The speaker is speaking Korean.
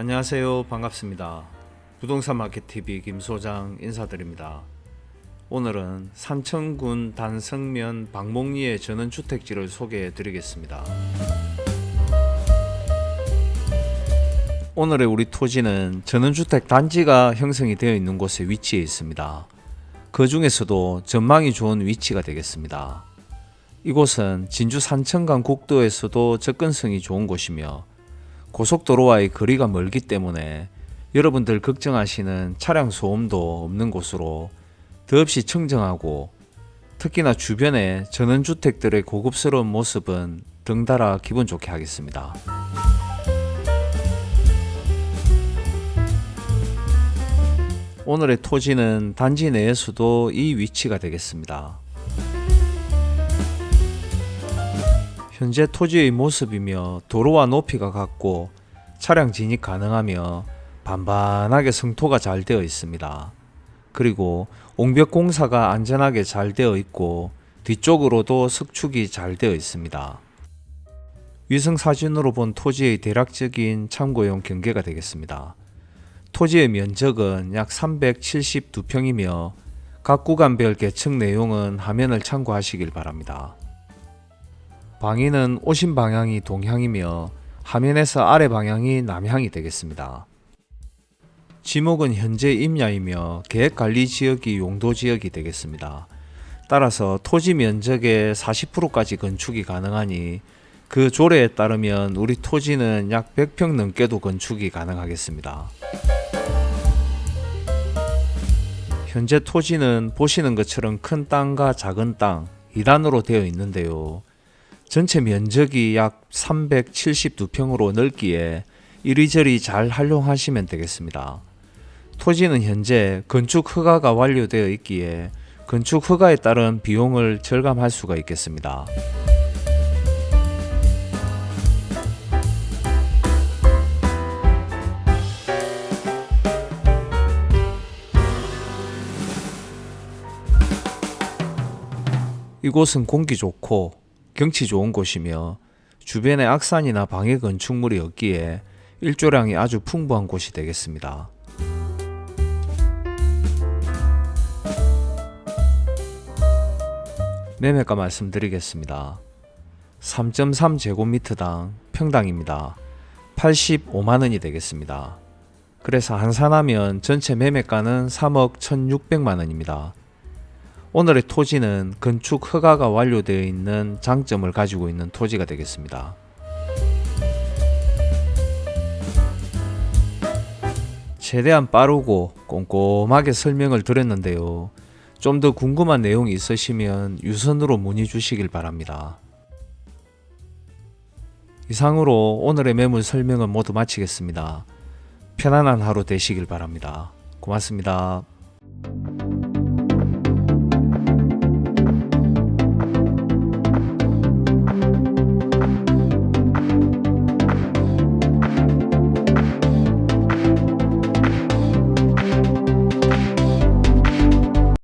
안녕하세요. 반갑습니다. 부동산 마켓 TV 김 소장 인사드립니다. 오늘은 산청군 단성면 박목리의 전원주택지를 소개해 드리겠습니다. 오늘의 우리 토지는 전원주택 단지가 형성이 되어 있는 곳에 위치해 있습니다. 그 중에서도 전망이 좋은 위치가 되겠습니다. 이곳은 진주 산청간 국도에서도 접근성이 좋은 곳이며 고속도로와의 거리가 멀기 때문에 여러분들 걱정하시는 차량 소음도 없는 곳으로 더없이 청정하고 특히나 주변의 전원주택들의 고급스러운 모습은 등달아 기분 좋게 하겠습니다. 오늘의 토지는 단지 내에서도 이 위치가 되겠습니다. 현재 토지의 모습이며 도로와 높이가 같고 차량 진입 가능하며 반반하게 성토가 잘 되어 있습니다. 그리고 옹벽 공사가 안전하게 잘 되어 있고 뒤쪽으로도 석축이 잘 되어 있습니다. 위성 사진으로 본 토지의 대략적인 참고용 경계가 되겠습니다. 토지의 면적은 약 372평이며 각 구간별 계층 내용은 화면을 참고하시길 바랍니다. 방위는 오신 방향이 동향이며 화면에서 아래 방향이 남향이 되겠습니다. 지목은 현재 임야이며 계획관리 지역이 용도 지역이 되겠습니다. 따라서 토지 면적의 40%까지 건축이 가능하니 그 조례에 따르면 우리 토지는 약 100평 넘게도 건축이 가능하겠습니다. 현재 토지는 보시는 것처럼 큰 땅과 작은 땅 2단으로 되어 있는데요. 전체 면적이 약 372평으로 넓기에 이리저리 잘 활용하시면 되겠습니다. 토지는 현재 건축 허가가 완료되어 있기에 건축 허가에 따른 비용을 절감할 수가 있겠습니다. 이곳은 공기 좋고 경치 좋은 곳이며 주변에 악산이나 방해 건축물이 없기에 일조량이 아주 풍부한 곳이 되겠습니다. 매매가 말씀드리겠습니다. 3.3제곱미터당 평당입니다. 85만 원이 되겠습니다. 그래서 한산하면 전체 매매가는 3억 1,600만 원입니다. 오늘의 토지는 건축 허가가 완료되어 있는 장점을 가지고 있는 토지가 되겠습니다. 최대한 빠르고 꼼꼼하게 설명을 드렸는데요. 좀 더 궁금한 내용이 있으시면 유선으로 문의 주시길 바랍니다. 이상으로 오늘의 매물 설명은 모두 마치겠습니다. 편안한 하루 되시길 바랍니다. 고맙습니다.